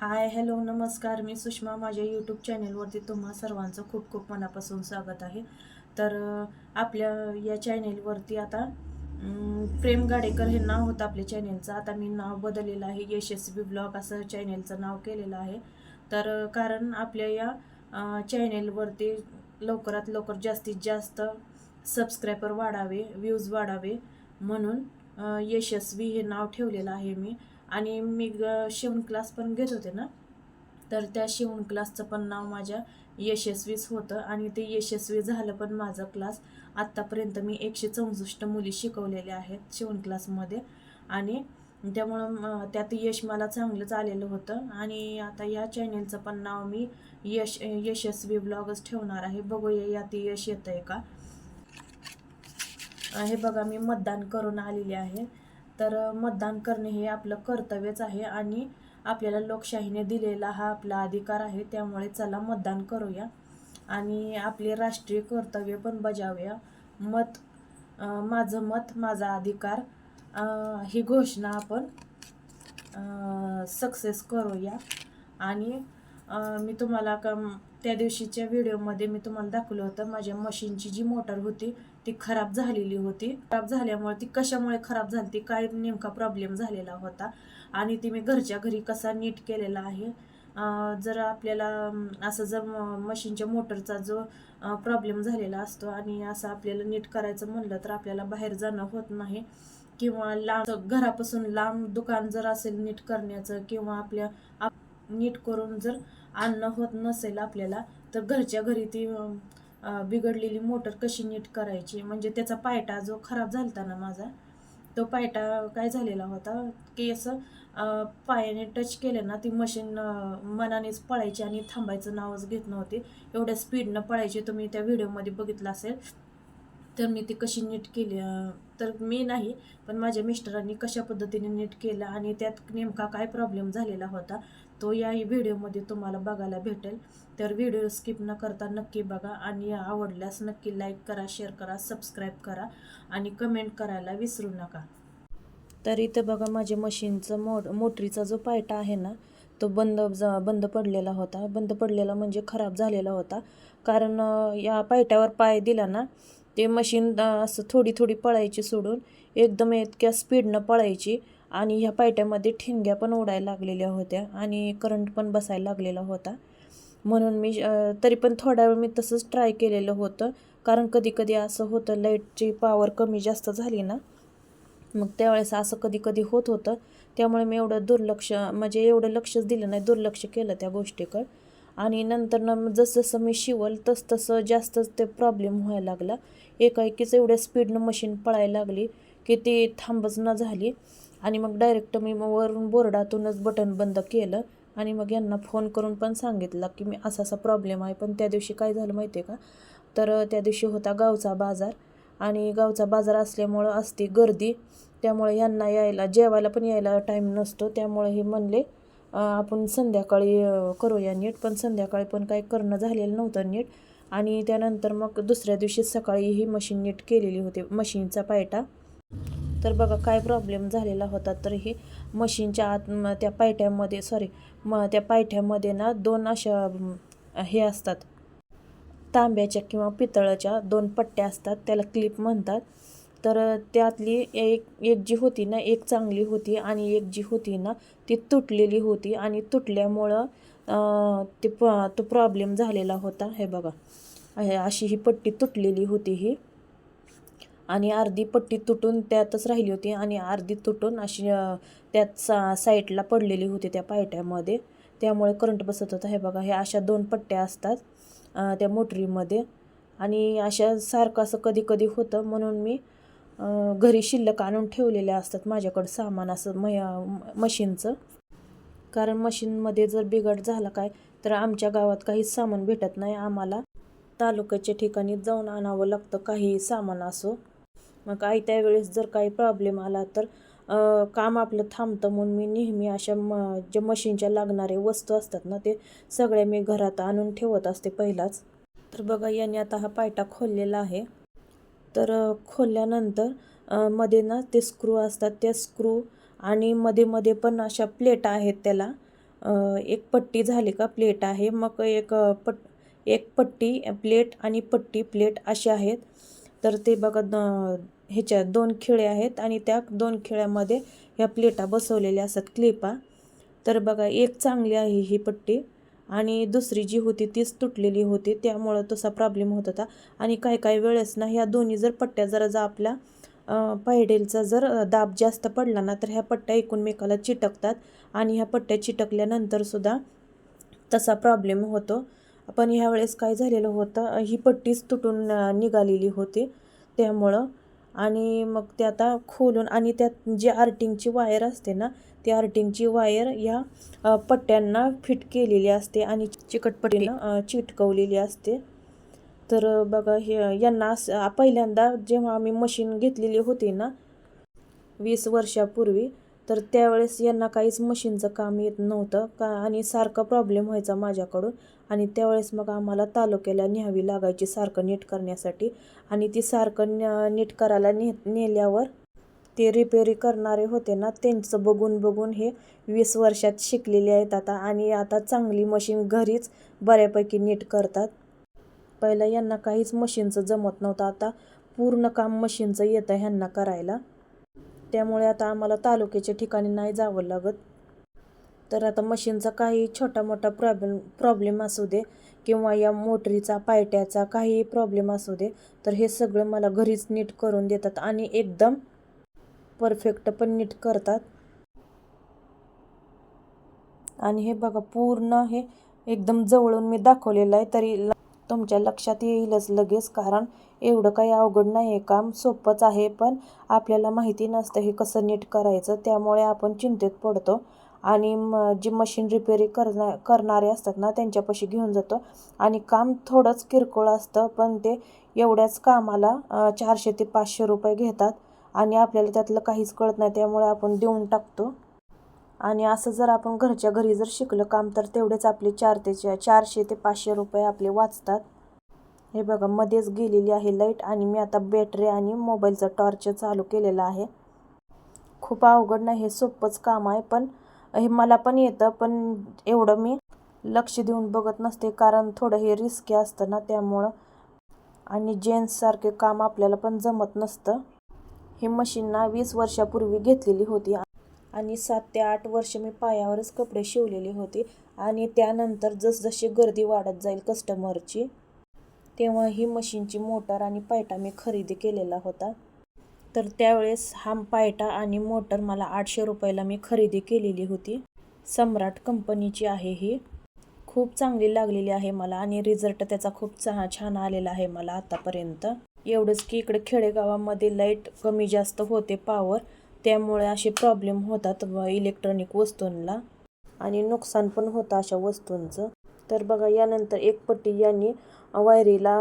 Hi hello नमस्कार. मी सुषमा. माझ्या YouTube चॅनेलवरती तुम्हा सर्वांचं खूप खूप मनापासून स्वागत आहे. तर आपल्या या चॅनेलवरती आता प्रेम गाडेकर हे नाव होतं आपल्या चॅनेलचं आता मी नाव बदललेलं आहे. यशस्वी ब्लॉग असं चॅनेलचं नाव केलेलं आहे. तर कारण आपल्या या चॅनेलवरती लवकरात लवकर जास्तीत जास्त सबस्क्रायबर वाढावे व्ह्यूज वाढावे म्हणून यशस्वी हे नाव ठेवलेलं आहे मी. आणि मी ग- शिवण क्लास पण घेत होते ना. तर त्या शिवण क्लासचं पण नाव माझ्या यशस्वीच होतं आणि ते यशस्वी झालं पण माझा क्लास आत्तापर्यंत मी एकशे चौसष्ट मुली शिकवलेल्या आहेत शिवण क्लासमध्ये आणि त्यामुळं त्यात यश मला चांगलंच आलेलं होतं. आणि आता या चॅनेलचं पण नाव मी यश यशस्वी ब्लॉगच ठेवणार आहे. बघूया यात यश येतं आहे का हे बघा मी मतदान करून आलेले आहे. तर मतदान करणे हे आपलं कर्तव्यच आहे आणि आपल्याला लोकशाहीने दिलेला हा आपला अधिकार आहे त्यामुळे चला मतदान करूया. आणि आपले राष्ट्रीय कर्तव्य पण बजावूया. मत माझं मत माझा अधिकार ही घोषणा आपण सक्सेस करूया. आणि मी तुम्हाला का त्या दिवशीच्या व्हिडिओमध्ये मी तुम्हाला दाखवलं होतं माझ्या मशीनची जी मोटर होती ती खराब झालेली होती. खराब झाल्यामुळे ती कशामुळे खराब झाली ती काय नेमका प्रॉब्लेम झालेला होता आणि ती मी घरच्या घरी कसा नीट केलेला आहे? जर आपल्याला असं जर मशीनच्या मोटरचा जो प्रॉब्लेम झालेला असतो आणि असं आपल्याला नीट करायचं म्हणलं तर आपल्याला बाहेर जाणं होत नाही. किंवा लांब घरापासून लांब दुकान जर असेल नीट करण्याचं किंवा आपल्या आप- नीट करून जर आणणं होत नसेल आपल्याला तर घरच्या घरी ती बिघडलेली मोटर कशी नीट करायची? म्हणजे त्याचा पायटा जो खराब झालता ना माझा तो पायटा काय झालेला होता की असं पायाने टच केलं ना ती मशीन मनानेच पळायची आणि थांबायचं नावच घेत नव्हती. एवढ्या स्पीडनं पळायची. तुम्ही त्या व्हिडिओमध्ये बघितलं असेल तर मी ती कशी नीट केली तर मी नाही पण माझ्या मिस्टरांनी कशा पद्धतीने नीट केलं आणि त्यात नेमका काय प्रॉब्लेम झालेला होता तो या व्हिडिओमध्ये तुम्हाला बघायला भेटेल. तर व्हिडिओ स्किप न करता नक्की बघा आणि आवडल्यास नक्की लाईक करा शेअर करा सबस्क्राईब करा आणि कमेंट करायला विसरू नका. तर इथं बघा माझ्या मशीनचं मो मोटरीचा जो पायटा आहे ना तो बंद ज बंद पडलेला होता. बंद पडलेला म्हणजे खराब झालेला होता. कारण या पायट्यावर पाय दिला ना ते मशीन असं थोडी थोडी पळायची सोडून एकदम इतक्या स्पीडनं पळायची. आणि ह्या पायट्यामध्ये ठिणग्या पण उडायला लागलेल्या होत्या आणि करंट पण बसायला लागलेला होता. म्हणून मी तरी पण थोडा वेळ मी तसंच ट्राय केलेलं होतं. कारण कधी कधी असं होतं लाईटची पॉवर कमी जास्त झाली ना मग त्यावेळेस असं कधी कधी होत होतं. त्यामुळे मी एवढं दुर्लक्ष म्हणजे एवढं लक्षच दिलं नाही दुर्लक्ष केलं त्या गोष्टीकडं. आणि नंतर ना जसजसं मी शिवल तसतसं जास्तच ते प्रॉब्लेम व्हायला लागला. एकाएकीच एवढ्या स्पीडनं मशीन पळायला लागली की ती थांबच न झाली. आणि मग डायरेक्ट मी मग वरून बोर्डातूनच बटन बंद केलं. आणि मग यांना फोन करून पण सांगितलं की मी असा असा प्रॉब्लेम आहे पण त्या दिवशी काय झालं माहिती आहे का? तर त्या दिवशी होता गावचा बाजार. आणि गावचा बाजार असल्यामुळं असते गर्दी. त्यामुळे यांना यायला जेवायला पण यायला टाईम नसतो. त्यामुळे हे म्हणले आपण संध्याकाळी करूया नीट. पण संध्याकाळी पण काही करणं झालेलं नव्हतं नीट. आणि त्यानंतर मग दुसऱ्या दिवशी सकाळी ही मशीन नीट केलेली होती मशीनचा पायटा. तर बघा काय प्रॉब्लेम झालेला होता तर हे मशीनच्या आत त्या पायठ्यामध्ये सॉरी म त्या पायठ्यामध्ये ना दोन अशा हे असतात. तांब्याच्या किंवा पितळाच्या दोन पट्ट्या असतात त्याला क्लिप म्हणतात. तर त्यातली एक एक जी होती ना एक चांगली होती आणि एक जी होती ना ती तुटलेली होती आणि तुटल्यामुळं ते प तो प्रॉब्लेम झालेला होता. हे बघा अशी ही पट्टी तुटलेली होती ही. आणि अर्धी पट्टी तुटून त्यातच राहिली होती आणि अर्धी तुटून अशी त्यात सा साईडला पडलेली होती त्या पायट्यामध्ये. त्यामुळे करंट बसत होता. हे बघा हे अशा दोन पट्ट्या असतात त्या मोटरीमध्ये. आणि अशा सारखं असं कधी कधी होतं. म्हणून मी घरी शिल्लक आणून ठेवलेल्या असतात माझ्याकडं सामान असं म मशीनचं. कारण मशीनमध्ये जर बिघड झाला काय तर आमच्या गावात काहीच सामान भेटत नाही. आम्हाला तालुक्याच्या ठिकाणी जाऊन आणावं लागतं. काही सामान असो. मग काही त्यावेळेस जर काही प्रॉब्लेम आला तर काम आपलं थांबतं म्हणून मी नेहमी अशा म ज्या मशीनच्या लागणारे वस्तू असतात ना ते सगळ्या मी घरात आणून ठेवत असते पहिलाच. तर बघा याने आता हा पायटा खोललेला आहे. तर खोलल्यानंतरमध्ये ना ते स्क्रू असतात त्या स्क्रू आणि मध्ये मध्ये पण अशा प्लेट आहेत त्याला. एक पट्टी झाली का प्लेट आहे मग एक पट एक पट्टी प्लेट आणि पट्टी प्लेट अशी आहेत. तर ते बघा ह्याच्या दोन खिळे आहेत आणि त्या दोन खिळ्यामध्ये ह्या प्लेटा बसवलेल्या असतात क्लिपा. तर बघा एक चांगली आहे ही पट्टी आणि दुसरी जी होती तीच तुटलेली होती त्यामुळं तसा प्रॉब्लेम होत होता. आणि काही काही वेळेस ना ह्या दोन्ही जर पट्ट्या जरा जर आपल्या पायडेलचा जर दाब जास्त पडला ना तर ह्या पट्ट्या एकूणमेकाला चिटकतात आणि ह्या पट्ट्या चिटकल्यानंतरसुद्धा तसा प्रॉब्लेम होतो. पण ह्यावेळेस काय झालेलं होतं ही पट्टीच तुटून निघालेली होती. त्यामुळं आणि मग ते आता खोलून आणि त्यात जी आर्टिंगची वायर असते ना ती आर्टिंगची वायर या पट्ट्यांना फिट केलेली असते आणि चिकटपट्टीनं चिटकवलेली असते. तर बघा हे यांना असं पहिल्यांदा जेव्हा आम्ही मशीन घेतलेली होती ना वीस वर्षापूर्वी तर त्यावेळेस यांना काहीच मशीनचं काम येत नव्हतं का आणि सारखा प्रॉब्लेम व्हायचा माझ्याकडून. आणि त्यावेळेस मग आम्हाला तालुक्याला न्यावी लागायची सारखं नीट करण्यासाठी. आणि ती सारखं न नीट करायला ने नेल्यावर ते रिपेरी करणारे होते ना त्यांचं बघून बघून हे वीस वर्षात शिकलेले आहेत आता. आणि आता चांगली मशीन घरीच बऱ्यापैकी नीट करतात. पहिलं यांना काहीच मशीनचं जमत नव्हतं. आता पूर्ण काम मशीनचं येतं ह्यांना करायला. त्यामुळे आता आम्हाला तालुक्याच्या ठिकाणी नाही जावं लागत. तर आता मशीनचा काही छोटा मोठा प्रॉब्लेम प्रॉब्लेम असू दे किंवा या मोटरीचा पायट्याचा काही प्रॉब्लेम असू दे तर हे सगळं मला घरीच नीट करून देतात आणि एकदम परफेक्ट पण नीट करतात. आणि हे बघा पूर्ण हे एकदम जवळून मी दाखवलेलं आहे तरी तुमच्या लक्षात येईलच लगेच कारण एवढं काही अवघड नाही आहे काम सोपंच आहे पण आपल्याला माहिती नसतं हे कसं नीट करायचं त्यामुळे आपण चिंतेत पडतो. आणि म जी मशीन रिपेरी करणार करणारे असतात ना त्यांच्यापाशी घेऊन जातो. आणि काम थोडंच किरकोळ असतं पण ते एवढ्याच कामाला चारशे ते पाचशे रुपये घेतात. आणि आपल्याला त्यातलं काहीच कळत नाही त्यामुळे आपण देऊन टाकतो. आणि असं जर आपण घरच्या घरी जर शिकलं काम तर तेवढेच आपले चार ते चारशे ते पाचशे रुपये आपले वाचतात. हे बघा मध्येच गेलेली आहे लाइट आणि मी आता बॅटरी आणि मोबाईलचा टॉर्च चालू केलेला आहे. खूप अवघड नाही हे सोपंच काम आहे पण हे मला पण येतं पण एवढं मी लक्ष देऊन बघत नसते. कारण थोडं हे रिस्की असतं ना त्यामुळं. आणि जेन्ट्ससारखे काम आपल्याला पण जमत नसतं. ही मशीन ना वीस वर्षापूर्वी घेतलेली होती. आणि सात ते आठ वर्ष मी पायावरच कपडे शिवलेले होते. आणि त्यानंतर जसजशी गर्दी वाढत जाईल कस्टमरची तेव्हा ही मशीनची मोटर आणि पायटा मी खरेदी केलेला होता. तर त्यावेळेस हा पायटा आणि मोटर मला आठशे रुपयाला मी खरेदी केलेली होती. सम्राट कंपनीची आहे ही. खूप चांगली लागलेली आहे मला आणि रिझल्ट त्याचा खूप चहा छान आलेला आहे मला आतापर्यंत. एवढंच की इकडे खेडेगावामध्ये लाइट कमी जास्त होते पॉवर त्यामुळे असे प्रॉब्लेम होतात इलेक्ट्रॉनिक वस्तूंना. आणि नुकसान पण होतं अशा वस्तूंचं. तर बघा यानंतर एक पट्टी यांनी वायरीला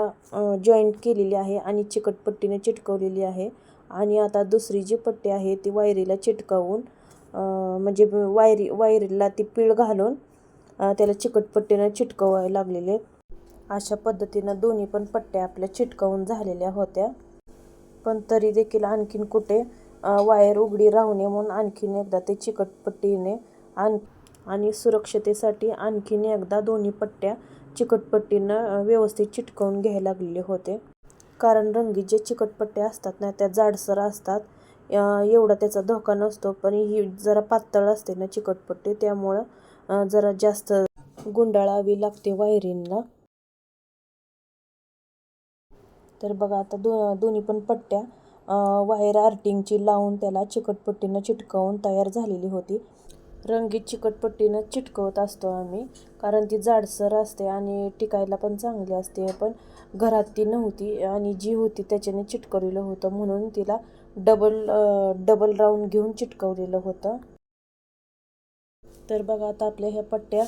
जॉईंट केलेली आहे आणि चिकटपट्टीने चिटकवलेली आहे. आणि आता दुसरी जी पट्टी आहे ती वायरीला चिटकावून म्हणजे वायरी वायरीला ती पीळ घालून त्याला चिकटपट्टीनं चिटकवायला लागलेले अशा पद्धतीनं दोन्ही पण पट्ट्या आपल्या चिटकावून झालेल्या होत्या. पण तरी देखील आणखीन कुठे वायर उघडी राहू नये म्हणून आणखीन एकदा ते चिकटपट्टीने आण आणि सुरक्षतेसाठी आणखीन एकदा दोन्ही पट्ट्या चिकटपट्टीनं व्यवस्थित चिटकवून घ्यायला लागलेले होते. कारण रंगीत जे चिकटपट्टे असतात ना त्या जाडसर असतात. एवढा त्याचा धोका नसतो पण ही जरा पातळ असते ना चिकटपट्टी त्यामुळं जरा जास्त गुंडाळावी लागते वायरींना. तर बघा आता दो दोन्ही पण पट्ट्या वायर आर्टिंगची लावून त्याला चिकटपट्टीनं चिटकवून तयार झालेली होती. रंगीत चिकटपट्टीनं चिटकवत असतो आम्ही. कारण ती जाडसर असते आणि टिकायला पण चांगली असते. पण घरात ती नव्हती आणि जी होती त्याच्याने चिटकवलेलं होतं. म्हणून तिला डबल डबल राऊंड घेऊन चिटकवलेलं होतं. तर बघा आता आपल्या ह्या पट्ट्या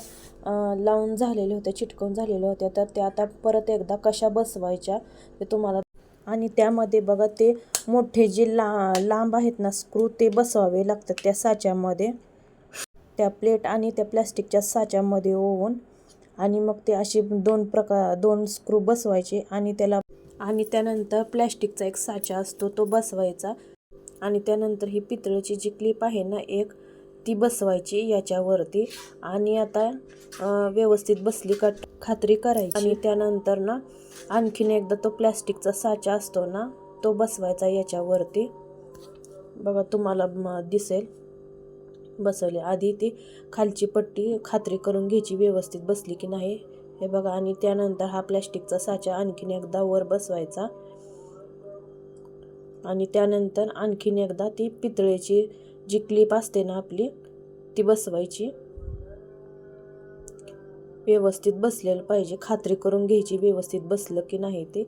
लावून झालेल्या होत्या चिटकवून झालेल्या होत्या. तर त्या आता परत एकदा कशा बसवायच्या ते तुम्हाला आणि त्यामध्ये बघा ते मोठे जे ला लांब आहेत ना स्क्रू ते बसवावे लागतात त्या साच्यामध्ये. त्या प्लेट आणि त्या प्लॅस्टिकच्या साच्यामध्ये ओवून आणि मग ते असे दोन प्रकार दोन स्क्रू बसवायचे आणि त्याला आणि त्यानंतर प्लॅस्टिकचा एक साचा असतो तो बसवायचा. आणि त्यानंतर ही पितळेची जी क्लिप आहे ना एक ती बसवायची याच्यावरती. आणि आता व्यवस्थित बसली का खात्री करायची. आणि त्यानंतर ना आणखीन एकदा तो प्लॅस्टिकचा साचा असतो ना तो बसवायचा याच्यावरती. बघा तुम्हाला दिसेल. बसवले. आधी ती खालची पट्टी खात्री करून घ्यायची व्यवस्थित बसली की नाही? हे बघा आणि त्यानंतर हा प्लॅस्टिकचा साचा आणखीन एकदा वर बसवायचा. आणि त्यानंतर आणखीन एकदा ती पितळेची जी क्लिप असते ना आपली ती बसवायची. व्यवस्थित बसलेलं पाहिजे. खात्री करून घ्यायची व्यवस्थित बसलं की नाही ते.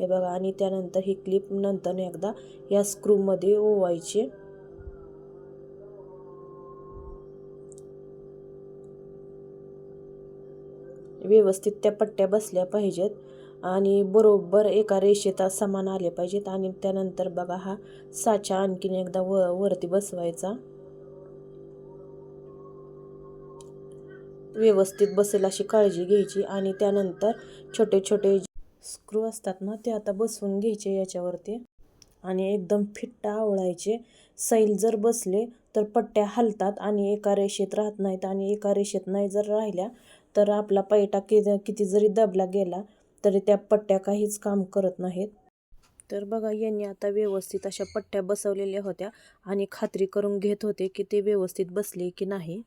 हे बघा आणि त्यानंतर ही क्लिप नंतर एकदा या स्क्रूमध्ये ओवायची. व्यवस्थित त्या पट्ट्या बसल्या पाहिजेत आणि बरोबर एका रेषेत समान आले पाहिजेत. आणि त्यानंतर बघा हा साचा आणखीन एकदा व वरती बसवायचा. व्यवस्थित बसेल अशी काळजी घ्यायची आणि त्यानंतर छोटे छोटे स्क्रू असतात ना ते आता बसवून घ्यायचे याच्यावरती. आणि एकदम फिट्ट आवळायचे. सैल जर बसले तर पट्ट्या हलतात आणि एका रेषेत राहत नाहीत आणि एका रेषेत नाही जर राहिल्या तर आपला पैटा कि किती जरी दबला गेला तरी त्या पट्ट्या काहीच काम करत नाहीत. तर बघा यांनी आता व्यवस्थित अशा पट्ट्या बसवलेल्या होत्या आणि खात्री करून घेत होते की ते व्यवस्थित बसले की नाही.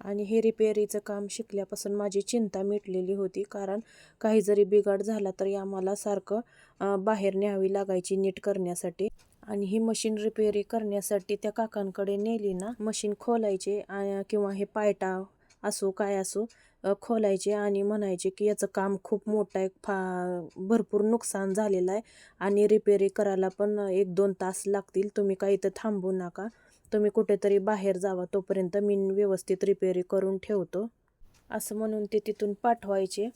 आणि हे रिपेअरीचं काम शिकल्यापासून माझी चिंता मिटलेली होती कारण काही जरी बिघाड झाला तरी आम्हाला सारखं बाहेर न्यावी लागायची नीट करण्यासाठी. आणि ही मशीन रिपेअरी करण्यासाठी त्या काकांकडे नेली ना मशीन खोलायचे किंवा हे पायटा असो काय असो खोलायचे आणि म्हणायचे की याचं काम खूप मोठं आहे फा भरपूर नुकसान झालेलं आहे आणि रिपेरी करायला पण एक दोन तास लागतील. तुम्ही काही इथं थांबू नका. तुम्ही कुठेतरी बाहेर जावा तोपर्यंत मी व्यवस्थित रिपेरी करून ठेवतो. असं म्हणून ते तिथून पाठवायचे.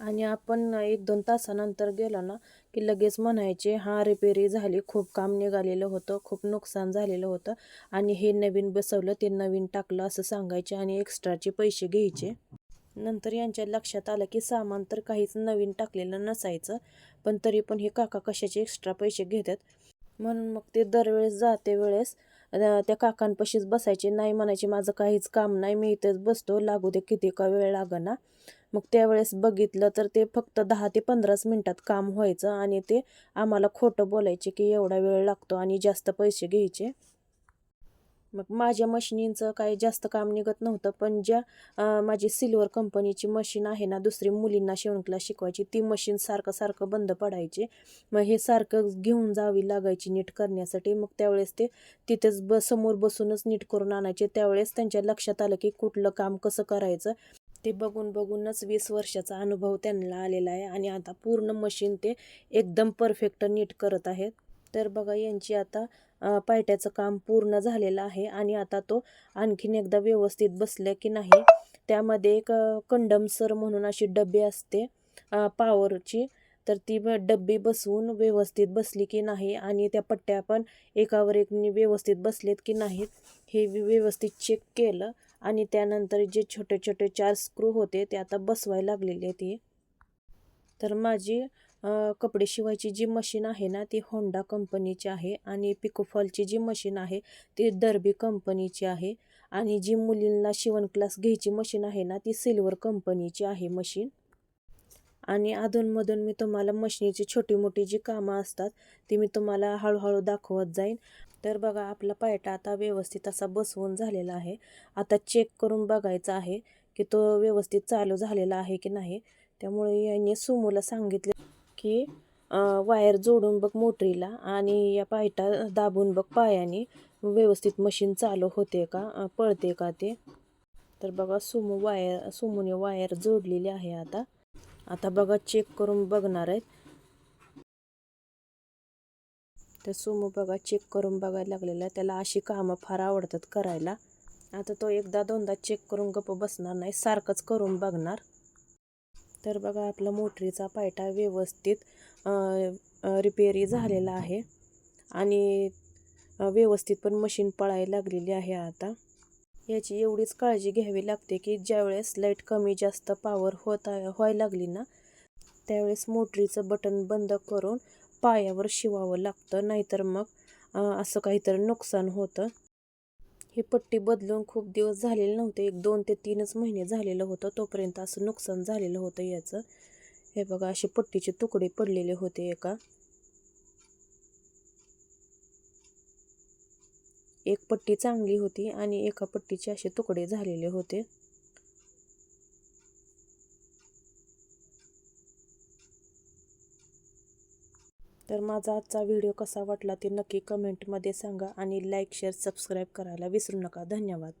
आणि आपण एक दोन तासानंतर गेलो ना की लगेच म्हणायचे हा रिपेरी झाली खूप काम निघालेलं होतं खूप नुकसान झालेलं होतं आणि हे नवीन बसवलं ते नवीन टाकलं असं सांगायचे आणि एक्स्ट्राचे पैसे घ्यायचे. नंतर यांच्या लक्षात आलं की सामान तर काहीच नवीन टाकलेलं नसायचं पण तरी पण हे काका कशाचे एक्स्ट्रा पैसे घेतात? म्हणून मग ते दरवेळेस जाते वेळेस त्या काकांपाशीच बसायचे नाही म्हणायचे माझं काहीच काम नाही मी इथेच बसतो लागू दे किती का वेळ लागना. मग त्यावेळेस बघितलं तर ते फक्त दहा ते पंधराच मिनटात काम व्हायचं आणि ते आम्हाला खोटं बोलायचे की एवढा वेळ लागतो आणि जास्त पैसे घ्यायचे. मग माझ्या मशिनींचं काही जास्त काम निघत नव्हतं पण ज्या माझी सिल्वर कंपनीची मशीन आहे ना दुसरी मुलींना शिवणकला शिकवायची ती मशीन सारखं सारखं बंद पडायची. मग हे सारखं घेऊन जावी लागायची नीट करण्यासाठी. मग त्यावेळेस ते तिथेच ब समोर बसूनच नीट करून आणायचे. त्यावेळेस त्यांच्या लक्षात आलं की कुठलं काम कसं करायचं. ते बघून बघूनच वीस वर्षाचा अनुभव त्यांना आलेला आहे आणि आता पूर्ण मशीन ते एकदम परफेक्ट नीट करत आहेत. तर बघा यांची आता पायट्याचं काम पूर्ण झालेलं आहे आणि आता तो आणखीन एकदा व्यवस्थित बसलं की नाही. त्यामध्ये एक कंडमसर म्हणून अशी डबी असते पावरची तर ती ब- डब्बी बसवून व्यवस्थित बसली की नाही आणि त्या पट्ट्या पण एकावर एक व्यवस्थित बसलेत की नाहीत हे व्यवस्थित चेक केलं. आणि त्यानंतर जे छोटे छोटे चार स्क्रू होते ते आता बसवायला लागलेले आहेत तर माझी कपडे शिवायची जी मशीन आहे ना ती होंडा कंपनीची आहे आणि पिकोफॉलची जी मशीन आहे ती दर्बी कंपनीची आहे. आणि जी मुलींना शिवण क्लास घ्यायची मशीन आहे ना ती सिल्वर कंपनीची आहे मशीन आणि अधूनमधून मी तुम्हाला मशिनीची छोटी मोठी जी कामं असतात ती मी तुम्हाला हळूहळू दाखवत जाईन. तर बघा आपला पायटा आता व्यवस्थित असा बसवून झालेला आहे. आता चेक करून बघायचा आहे की तो व्यवस्थित चालू झालेला आहे की नाही. त्यामुळे यांनी सुमूला सांगितले की वायर जोडून बघ मोटरीला आणि या पायटा दाबून बघ पायाने. व्यवस्थित मशीन चालू होते का पळते का ते. तर बघा सुमू वायर सुमूने वायर जोडलेली आहे आता. आता बघा चेक करून बघणार आहेत. तर सुमू बघा चेक करून बघायला लागलेला आहे. त्याला अशी कामं फार आवडतात करायला. आता तो एकदा दोनदा चेक करून गप्प बसणार नाही. सारखंच करून बघणार. तर बघा आपला मोटरीचा पायटा व्यवस्थित रिपेअरी झालेला आहे. आणि व्यवस्थित पण मशीन पळायला लागलेली आहे आता. याची एवढीच काळजी घ्यावी लागते की ज्यावेळेस लाइट कमी जास्त पॉवर होत व्हायला लागली ना त्यावेळेस मोटरीचं बटन बंद करून पायावर शिवावं लागतं नाहीतर मग असं काहीतरी नुकसान होतं. ही पट्टी बदलून खूप दिवस झालेले नव्हते. एक दोन ते तीनच महिने झालेलं होतं. तोपर्यंत असं नुकसान झालेलं होतं याचं. हे बघा असे पट्टीचे तुकडे पडलेले होते एका. एक पट्टी चांगली होती आणि एका पट्टीचे असे तुकडे झालेले होते. तर माझा आजचा व्हिडिओ कसा वाटला ते नक्की कमेंटमध्ये सांगा आणि लाईक शेअर सबस्क्राईब करायला विसरू नका. धन्यवाद.